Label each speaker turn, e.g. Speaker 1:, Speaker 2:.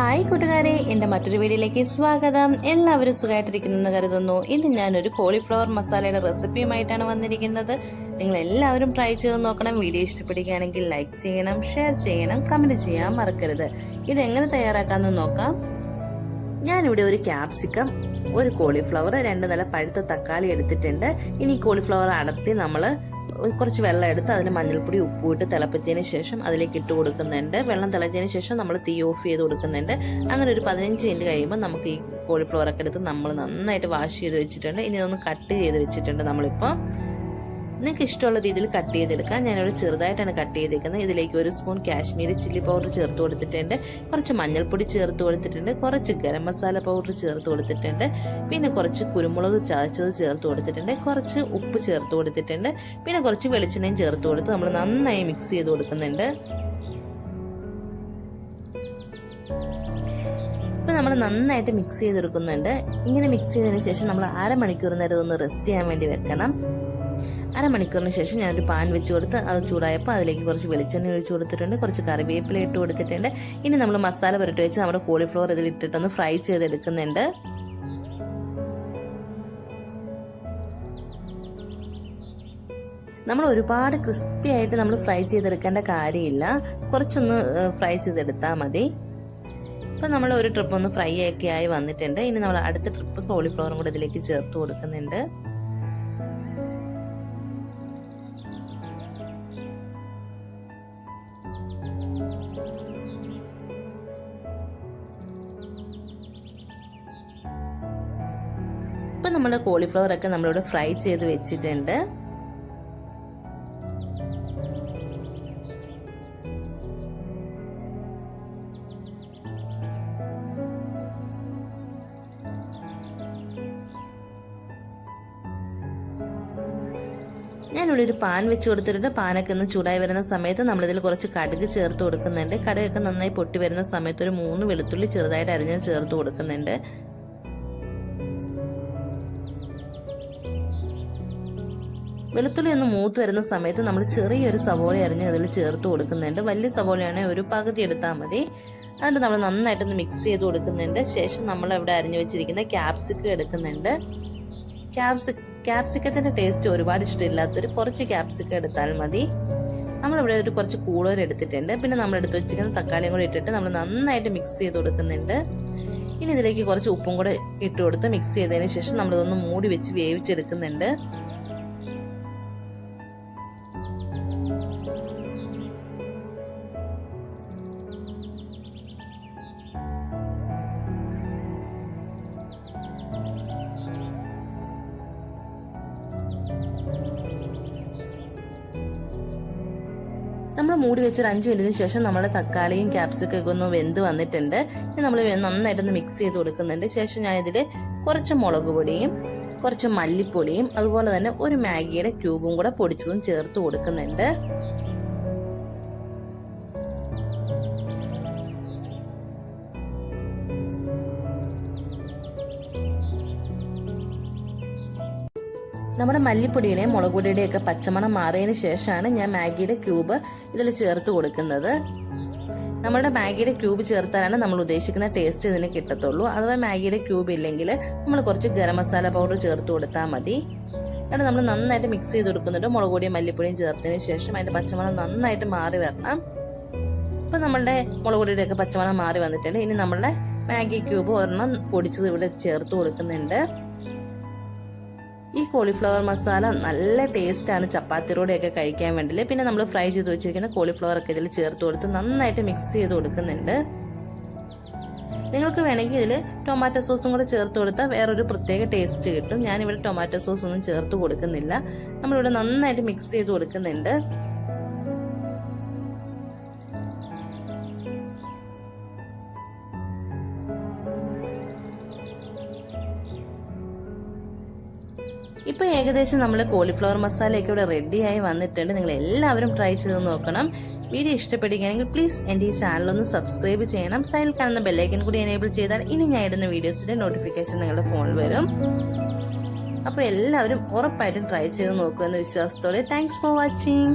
Speaker 1: Hi കൂട്ടുകാരെ എന്റെ മറ്റൊരു വീഡിയോയിലേക്ക് സ്വാഗതം. എല്ലാവരും സുഖമായിട്ടിരിക്കുന്നെന്ന് കരുതുന്നു. ഇന്ന് ഞാനൊരു കോളിഫ്ലവർ മസാലയുടെ റെസിപ്പിയുമായിട്ടാണ് വന്നിരിക്കുന്നത്. നിങ്ങൾ എല്ലാവരും ട്രൈ ചെയ്ത് നോക്കണം. വീഡിയോ ഇഷ്ടപ്പെടുകയാണെങ്കിൽ ലൈക്ക് ചെയ്യണം ഷെയർ ചെയ്യണം കമന്റ് ചെയ്യാൻ മറക്കരുത്. ഇതെങ്ങനെ തയ്യാറാക്കാമെന്ന് നോക്കാം. ഞാനിവിടെ ഒരു ക്യാപ്സിക്കം ഒരു കോളിഫ്ലവർ രണ്ട് നല്ല പഴുത്ത തക്കാളി എടുത്തിട്ടുണ്ട്. ഇനി കോളിഫ്ലവർ അടത്തി നമ്മൾ കുറച്ച് വെള്ളം എടുത്ത് അതിന് മഞ്ഞൾപ്പൊടി ഉപ്പ് ഇട്ട് തിളപ്പിച്ചതിന് ശേഷം അതിലേക്ക് ഇട്ട് കൊടുക്കുന്നുണ്ട്. വെള്ളം തിളച്ചതിന് ശേഷം നമ്മൾ തീ ഓഫ് ചെയ്ത് കൊടുക്കുന്നുണ്ട്. അങ്ങനെ ഒരു പതിനഞ്ച് മിനിറ്റ് കഴിയുമ്പോൾ നമുക്ക് ഈ കോളിഫ്ലവർ ഒക്കെ എടുത്ത് നമ്മൾ നന്നായിട്ട് വാഷ് ചെയ്ത് വെച്ചിട്ടുണ്ട്. ഇനി ഇതൊന്ന് കട്ട് ചെയ്ത് വെച്ചിട്ടുണ്ട് നമ്മളിപ്പോൾ നിങ്ങൾക്ക് ഇഷ്ടമുള്ള രീതിയിൽ കട്ട് ചെയ്തെടുക്കാം. ഞാനിവിടെ ചെറുതായിട്ടാണ് കട്ട് ചെയ്തേക്കുന്നത്. ഇതിലേക്ക് ഒരു സ്പൂൺ കാശ്മീരി ചില്ലി പൗഡർ ചേർത്ത് കൊടുത്തിട്ടുണ്ട്. കുറച്ച് മഞ്ഞൾപ്പൊടി ചേർത്ത് കൊടുത്തിട്ടുണ്ട്. കുറച്ച് ഗരം മസാല പൗഡർ ചേർത്ത് കൊടുത്തിട്ടുണ്ട്. പിന്നെ കുറച്ച് കുരുമുളക് ചതച്ചത് ചേർത്ത് കൊടുത്തിട്ടുണ്ട്. കുറച്ച് ഉപ്പ് ചേർത്ത് കൊടുത്തിട്ടുണ്ട്. പിന്നെ കുറച്ച് വെളിച്ചെണ്ണയും ചേർത്ത് കൊടുത്ത് നമ്മൾ നന്നായി മിക്സ് ചെയ്ത് കൊടുക്കുന്നുണ്ട്. നമ്മൾ നന്നായിട്ട് മിക്സ് ചെയ്തെടുക്കുന്നുണ്ട്. ഇങ്ങനെ മിക്സ് ചെയ്തതിന് ശേഷം നമ്മൾ അരമണിക്കൂർ നേരം ഒന്ന് റെസ്റ്റ് ചെയ്യാൻ വേണ്ടി വെക്കണം. അരമണിക്കൂറിന് ശേഷം ഞാനൊരു പാൻ വെച്ച് കൊടുത്ത് അത് ചൂടായപ്പോൾ അതിലേക്ക് കുറച്ച് വെളിച്ചെണ്ണ ഒഴിച്ച് കൊടുത്തിട്ടുണ്ട് കുറച്ച് കറിവേപ്പില ഇട്ട് കൊടുത്തിട്ടുണ്ട്. ഇനി നമ്മൾ മസാല പുരട്ടി വെച്ച് നമ്മുടെ കോളിഫ്ലവർ ഇതിൽ ഇട്ടിട്ടൊന്ന് ഫ്രൈ ചെയ്തെടുക്കുന്നുണ്ട്. നമ്മൾ ഒരുപാട് ക്രിസ്പി ആയിട്ട് നമ്മൾ ഫ്രൈ ചെയ്തെടുക്കേണ്ട കാര്യമില്ല. കുറച്ചൊന്ന് ഫ്രൈ ചെയ്തെടുത്താൽ മതി. ഇപ്പം നമ്മൾ ഒരു ട്രിപ്പ് ഒന്ന് ഫ്രൈ ഒക്കെ ആയി വന്നിട്ടുണ്ട്. ഇനി നമ്മൾ അടുത്ത ട്രിപ്പ് കോളിഫ്ലവറും കൂടെ ഇതിലേക്ക് ചേർത്ത് കൊടുക്കുന്നുണ്ട്. ഇപ്പം നമ്മൾ കോളിഫ്ലവർ ഒക്കെ നമ്മളിവിടെ ഫ്രൈ ചെയ്ത് വെച്ചിട്ടുണ്ട്. ഞാനിവിടെ ഒരു പാൻ വെച്ച് കൊടുത്തിട്ടുണ്ട്. പാനൊക്കെ ഒന്ന് ചൂടായി വരുന്ന സമയത്ത് നമ്മളിതിൽ കുറച്ച് കടുക് ചേർത്ത് കൊടുക്കുന്നുണ്ട്. കടുകൊക്കെ നന്നായി പൊട്ടി വരുന്ന സമയത്ത് ഒരു മൂന്ന് വെളുത്തുള്ളി ചെറുതായിട്ട് അരിഞ്ഞ് ചേർത്ത് കൊടുക്കുന്നുണ്ട്. വെളുത്തുള്ളി ഒന്ന് മൂത്ത് വരുന്ന സമയത്ത് നമ്മൾ ചെറിയൊരു സവോള അരിഞ്ഞ് അതിൽ ചേർത്ത് കൊടുക്കുന്നുണ്ട്. വലിയ സവോളയാണെങ്കിൽ ഒരു പകുതി എടുത്താൽ മതി. എന്നിട്ട് നമ്മൾ നന്നായിട്ടൊന്ന് മിക്സ് ചെയ്ത് കൊടുക്കുന്നുണ്ട്. ശേഷം നമ്മൾ ഇവിടെ അരിഞ്ഞു വെച്ചിരിക്കുന്ന ക്യാപ്സിക്കം എടുക്കുന്നുണ്ട്. ക്യാപ്സി ക്യാപ്സിക്കത്തിന്റെ ടേസ്റ്റ് ഒരുപാട് ഇഷ്ടമില്ലാത്തൊരു കുറച്ച് ക്യാപ്സിക്കം എടുത്താൽ മതി. നമ്മളിവിടെ ഒരു കുറച്ച് കൂടുതൽ എടുത്തിട്ടുണ്ട്. പിന്നെ നമ്മൾ എടുത്ത് വെച്ചിരിക്കുന്ന തക്കാളിയും കൂടി ഇട്ടിട്ട് നമ്മൾ നന്നായിട്ട് മിക്സ് ചെയ്ത് കൊടുക്കുന്നുണ്ട്. ഇനി ഇതിലേക്ക് കുറച്ച് ഉപ്പും കൂടെ ഇട്ട് കൊടുത്ത് മിക്സ് ചെയ്തതിന് ശേഷം നമ്മളിതൊന്ന് മൂടി വെച്ച് വേവിച്ചെടുക്കുന്നുണ്ട്. നമ്മൾ മൂടി വെച്ച് ഒരു അഞ്ച് മിനിറ്റിന് ശേഷം നമ്മൾ തക്കാളിയും ക്യാപ്സിക്കും ഒക്കെ ഒന്ന് വെന്ത് വന്നിട്ടുണ്ട്. നമ്മൾ നന്നായിട്ടൊന്ന് മിക്സ് ചെയ്ത് കൊടുക്കുന്നുണ്ട്. ശേഷം ഞാൻ ഇതിൽ കുറച്ച് മുളക് പൊടിയും കുറച്ച് മല്ലിപ്പൊടിയും അതുപോലെ തന്നെ ഒരു മാഗിയുടെ ക്യൂബും കൂടെ പൊടിച്ചതും ചേർത്ത് കൊടുക്കുന്നുണ്ട്. നമ്മുടെ മല്ലിപ്പൊടിയുടെയും മുളക് പൊടിയുടെയും പച്ചമണം മാറിയതിന് ശേഷമാണ് ഞാൻ മാഗിയുടെ ക്യൂബ് ഇതിൽ ചേർത്ത് കൊടുക്കുന്നത്. നമ്മുടെ മാഗിയുടെ ക്യൂബ് ചേർത്താലാണ് നമ്മൾ ഉദ്ദേശിക്കുന്ന ടേസ്റ്റ് ഇതിന് കിട്ടത്തുള്ളൂ. അഥവാ മാഗിയുടെ ക്യൂബ് ഇല്ലെങ്കിൽ നമ്മൾ കുറച്ച് ഗരം മസാല പൗഡർ ചേർത്ത് കൊടുത്താൽ മതി. എന്നിട്ട് നമ്മൾ നന്നായിട്ട് മിക്സ് ചെയ്ത് കൊടുക്കുന്നുണ്ട്. മുളക് പൊടിയും മല്ലിപ്പൊടിയും ചേർത്തതിന് ശേഷം അതിന്റെ പച്ചമണം നന്നായിട്ട് മാറി വരണം. ഇപ്പൊ നമ്മളുടെ മുളക് പൊടിയുടെ ഒക്കെ പച്ചമണം മാറി വന്നിട്ടുണ്ട്. ഇനി നമ്മളുടെ മാഗി ക്യൂബ് ഒരെണ്ണം പൊടിച്ചത് ഇവിടെ ചേർത്ത് കൊടുക്കുന്നുണ്ട്. ഈ കോളിഫ്ലവർ മസാല നല്ല ടേസ്റ്റ് ആണ് ചപ്പാത്തിയോടെയൊക്കെ കഴിക്കാൻ വേണ്ടി പിന്നെ നമ്മൾ ഫ്രൈ ചെയ്ത് വെച്ചിരിക്കുന്ന കോളിഫ്ലവർ ഒക്കെ ഇതിൽ ചേർത്ത് കൊടുത്ത് നന്നായിട്ട് മിക്സ് ചെയ്ത് കൊടുക്കുന്നുണ്ട്. നിങ്ങൾക്ക് വേണമെങ്കിൽ ഇതിൽ ടൊമാറ്റോ സോസും കൂടെ ചേർത്ത് കൊടുത്താൽ വേറൊരു പ്രത്യേക ടേസ്റ്റ് കിട്ടും. ഞാനിവിടെ ടൊമാറ്റോ സോസ് ഒന്നും ചേർത്ത് കൊടുക്കുന്നില്ല. നമ്മളിവിടെ നന്നായിട്ട് മിക്സ് ചെയ്ത് കൊടുക്കുന്നുണ്ട്. ഇപ്പൊ ഏകദേശം നമ്മൾ കോളിഫ്ലവർ മസാലയൊക്കെ ഇവിടെ റെഡിയായി വന്നിട്ടുണ്ട്. നിങ്ങൾ എല്ലാവരും ട്രൈ ചെയ്ത് നോക്കണം. വീഡിയോ ഇഷ്ടപ്പെടുകയാണെങ്കിൽ പ്ലീസ് എന്റെ ഈ ചാനൽ ഒന്ന് സബ്സ്ക്രൈബ് ചെയ്യണം. സൈഡിൽ കാണുന്ന ബെല്ലൈക്കൻ കൂടി എനേബിൾ ചെയ്താൽ ഇനി ഞാൻ ഇടുന്ന വീഡിയോസിന്റെ നോട്ടിഫിക്കേഷൻ നിങ്ങളുടെ ഫോണിൽ വരും. അപ്പോൾ എല്ലാവരും ഉറപ്പായിട്ടും ട്രൈ ചെയ്ത് നോക്കുമെന്ന വിശ്വാസത്തോടെ. Thanks for watching